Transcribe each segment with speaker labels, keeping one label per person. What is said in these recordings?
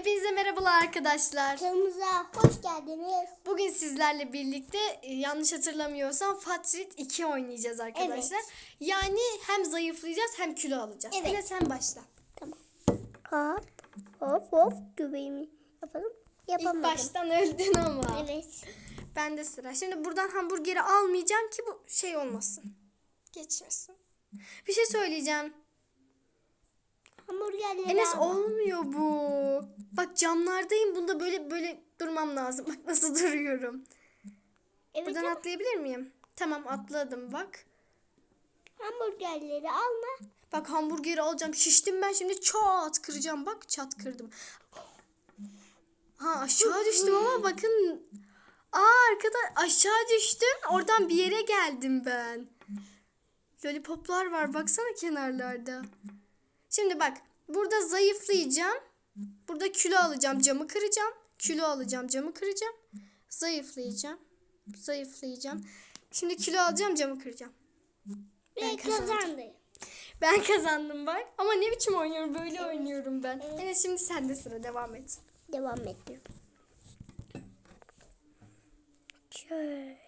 Speaker 1: Hepinize merhabalar arkadaşlar.
Speaker 2: Kanalımıza hoş geldiniz.
Speaker 1: Bugün sizlerle birlikte e, yanlış hatırlamıyorsam Fatrit 2 oynayacağız arkadaşlar.
Speaker 2: Evet.
Speaker 1: Yani hem zayıflayacağız hem kilo alacağız.
Speaker 2: Evet.
Speaker 1: Yine sen başla.
Speaker 2: Tamam. Hop hop hop göbeğimi yapalım.
Speaker 1: İlk
Speaker 2: Yapamadım.
Speaker 1: baştan öldün ama.
Speaker 2: Evet.
Speaker 1: Bende sıra. Şimdi buradan hamburgeri almayacağım ki bu şey olmasın. Geçmesin. Bir şey söyleyeceğim.
Speaker 2: Hamburgerleri
Speaker 1: Enes olmuyor bu. Bak camlardayım. Bunda böyle böyle durmam lazım. Bak nasıl duruyorum.
Speaker 2: Evet
Speaker 1: Buradan
Speaker 2: ama
Speaker 1: atlayabilir miyim? Tamam atladım bak.
Speaker 2: hamburgerleri alma.
Speaker 1: Bak hamburgeri alacağım. Şiştim ben şimdi çat kıracağım. Bak çat kırdım. Ha aşağı düştüm ama bakın. Aa arkada aşağı düştüm. Oradan bir yere geldim ben. Lollipoplar var baksana kenarlarda. Şimdi bak burada zayıflayacağım. Burada kilo alacağım camı kıracağım. Kilo alacağım camı kıracağım. Zayıflayacağım. Zayıflayacağım. Şimdi kilo alacağım camı kıracağım. Ben kazandım.
Speaker 2: kazandı.
Speaker 1: Ben kazandım bak. Ama ne biçim oynuyorum? Böyle oynuyorum ben. Enes şimdi sende sıra devam et.
Speaker 2: Devam ediyorum. Şöyle.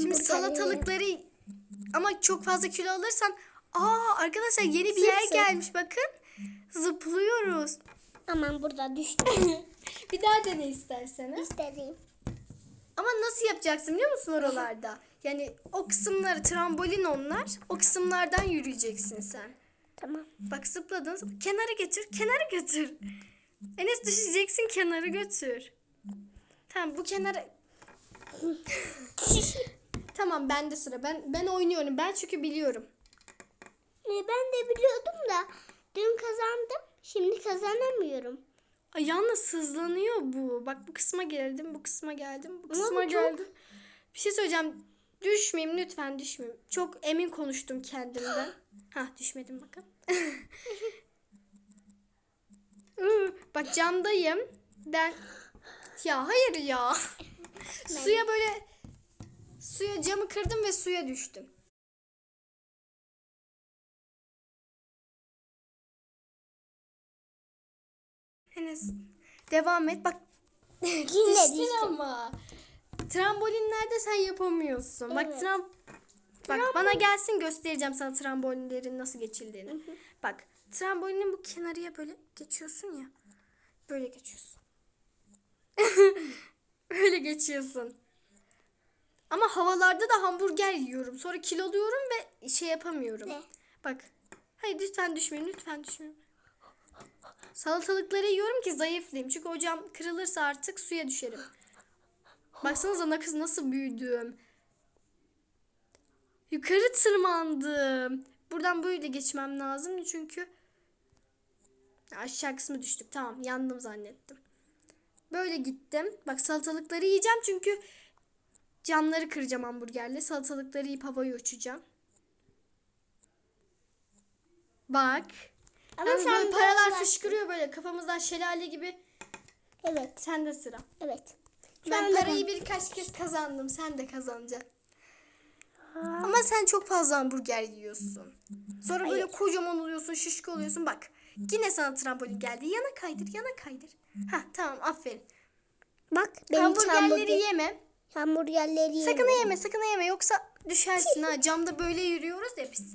Speaker 1: Şimdi salatalıkları ama çok fazla kilo alırsan Aa arkadaşlar yeni bir yer gelmiş bakın. Zıplıyoruz.
Speaker 2: Aman burada düştüm.
Speaker 1: bir daha dene isterseniz.
Speaker 2: İstediğim.
Speaker 1: Ama nasıl yapacaksın biliyor musun oralarda? Yani o kısımları trambolin onlar. O kısımlardan yürüyeceksin sen.
Speaker 2: Tamam.
Speaker 1: Bak zıpladın. zıp- Kenara götür. Kenara götür. Enes düşeceksin kenara götür. Tamam bu kenara... tamam bende sıra. Ben ben oynuyorum. Ben çünkü biliyorum.
Speaker 2: Ne, Ben de biliyordum da dün kazandım. Şimdi kazanamıyorum.
Speaker 1: Ay yalnız hızlanıyor bu. Bak bu kısma geldim, bu kısma geldim, bu
Speaker 2: Ama
Speaker 1: kısma
Speaker 2: çok-
Speaker 1: geldim. Bir şey söyleyeceğim. Düşmeyeyim lütfen düşmeyeyim. Çok emin konuştum kendimden. Hah düşmedim bakın. Bak camdayım. Ben ya hayır ya. suya böyle suya camı kırdım ve suya düştüm. Enes devam et. Bak
Speaker 2: Yine
Speaker 1: düştün
Speaker 2: düştüm.
Speaker 1: ama. Trambolinlerde sen yapamıyorsun. Bak
Speaker 2: Evet.
Speaker 1: tram Bak bana gelsin göstereceğim sana trambolinlerin nasıl geçildiğini. Bak trambolinin bu kenarıya böyle geçiyorsun ya. Böyle geçiyorsun. Öyle geçiyorsun. Ama havalarda da hamburger yiyorum. Sonra kiloluyorum ve şey yapamıyorum.
Speaker 2: Ne?
Speaker 1: Bak. Hayır lütfen düşmeyin lütfen düşmeyin. Salatalıkları yiyorum ki zayıflayayım. Çünkü hocam kırılırsa artık suya düşerim. Baksanıza ne kız nasıl büyüdüm. Yukarı tırmandım. Buradan böyle geçmem lazım çünkü aşağı kısmı düştük. Tamam yandım zannettim. Böyle gittim. Bak salatalıkları yiyeceğim çünkü camları kıracağım hamburgerle. Salatalıkları yiyip havaya uçacağım. Bak.
Speaker 2: Ama
Speaker 1: Ama
Speaker 2: sen
Speaker 1: böyle paralar fışkırıyor böyle kafamızdan şelale gibi.
Speaker 2: Evet.
Speaker 1: Sende sıra.
Speaker 2: Evet. Şu
Speaker 1: Ben parayı birkaç kez kazandım. Sen de kazanacaksın. Ama sen çok fazla hamburger yiyorsun. Sonra böyle
Speaker 2: Hayır.
Speaker 1: kocaman oluyorsun, şişko oluyorsun. Bak yine sana trambolin geldi. Yana kaydır, yana kaydır. Ha tamam aferin.
Speaker 2: Bak benim
Speaker 1: Hamburgerleri
Speaker 2: hamburger,
Speaker 1: yeme.
Speaker 2: hamburgerleri yerim.
Speaker 1: Sakın yeme, sakın yeme. Yoksa düşersin ha. Camda böyle yürüyoruz ya biz.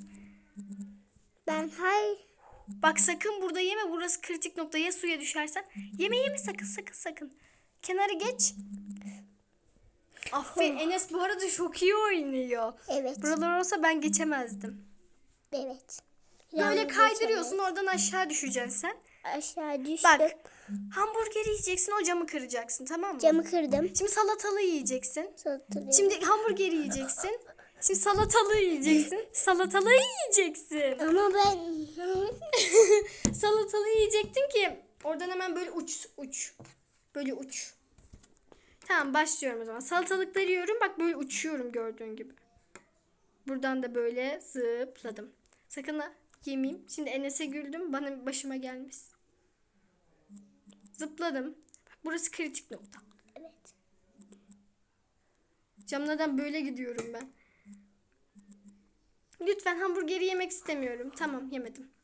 Speaker 2: Ben hay
Speaker 1: Bak sakın burada yeme. Burası kritik nokta. Ya suya düşersen. Yeme yeme sakın sakın sakın. Kenara geç. Aferin. Enes bu arada çok iyi oynuyor.
Speaker 2: evet.
Speaker 1: Buralar olsa ben geçemezdim.
Speaker 2: Evet.
Speaker 1: Böyle
Speaker 2: Yalnız
Speaker 1: kaydırıyorsun oradan aşağı düşeceksin sen.
Speaker 2: Aşağı düştüm.
Speaker 1: Bak hamburgeri yiyeceksin o camı kıracaksın tamam mı?
Speaker 2: Camı kırdım.
Speaker 1: Şimdi salatalı yiyeceksin.
Speaker 2: Salatalığı.
Speaker 1: Şimdi hamburgeri yiyeceksin. Şimdi salatalı yiyeceksin. Salatalı yiyeceksin.
Speaker 2: Ama ben
Speaker 1: salatalı yiyecektin ki oradan hemen böyle uç uç. Böyle uç. Tamam başlıyorum o zaman. Salatalıkları yiyorum bak böyle uçuyorum gördüğün gibi. Buradan da böyle zıpladım. Sakın ha yemeyeyim. Şimdi Enes'e güldüm. Bana başıma gelmiş. Zıpladım. Bak burası kritik nokta.
Speaker 2: evet.
Speaker 1: Camlardan böyle gidiyorum ben. Lütfen hamburgeri yemek istemiyorum. Tamam yemedim.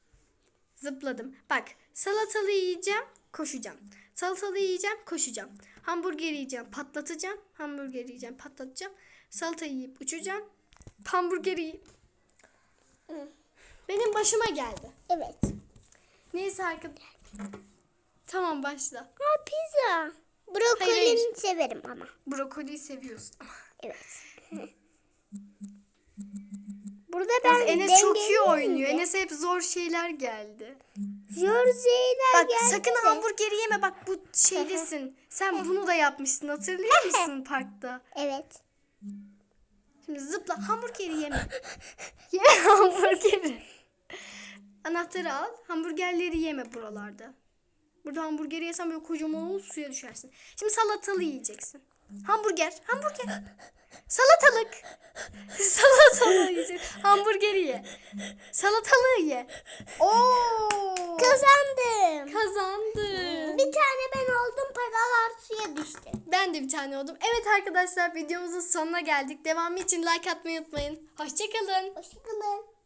Speaker 1: Zıpladım. Bak salatalı yiyeceğim. koşacağım. Salatalı yiyeceğim, koşacağım. Hamburger yiyeceğim, patlatacağım. Hamburger yiyeceğim, patlatacağım. Salata yiyip uçacağım. Hamburger yiyip. Benim başıma geldi.
Speaker 2: Evet.
Speaker 1: Neyse arkadaşlar. Tamam başla.
Speaker 2: Ha pizza. Brokolini
Speaker 1: Hayır,
Speaker 2: severim ama.
Speaker 1: Brokoliyi seviyorsun.
Speaker 2: Evet. Burada ben
Speaker 1: Enes çok iyi oynuyor.
Speaker 2: de.
Speaker 1: Enes'e hep zor şeyler geldi.
Speaker 2: Jersey'ler
Speaker 1: Bak
Speaker 2: geldi
Speaker 1: sakın
Speaker 2: de.
Speaker 1: hamburgeri yeme bak bu şeydesin. Sen bunu da yapmıştın hatırlıyor musun parkta?
Speaker 2: Evet.
Speaker 1: Şimdi zıpla hamburgeri yeme. Yeme hamburgeri. Anahtarı al. Hamburgerleri yeme buralarda. Burada hamburgeri yesen böyle kocaman olur suya düşersin. Şimdi salatalı yiyeceksin. Hamburger. Hamburger. Salatalık. Salatalığı yiyeceksin. Hamburgeri ye. Salatalığı ye. Oo.
Speaker 2: Kazandım.
Speaker 1: Kazandı.
Speaker 2: Bir tane ben oldum paralar suya düştü.
Speaker 1: Ben de bir tane oldum. Evet arkadaşlar videomuzun sonuna geldik. Devamı için like atmayı unutmayın. Hoşçakalın.
Speaker 2: Hoşçakalın.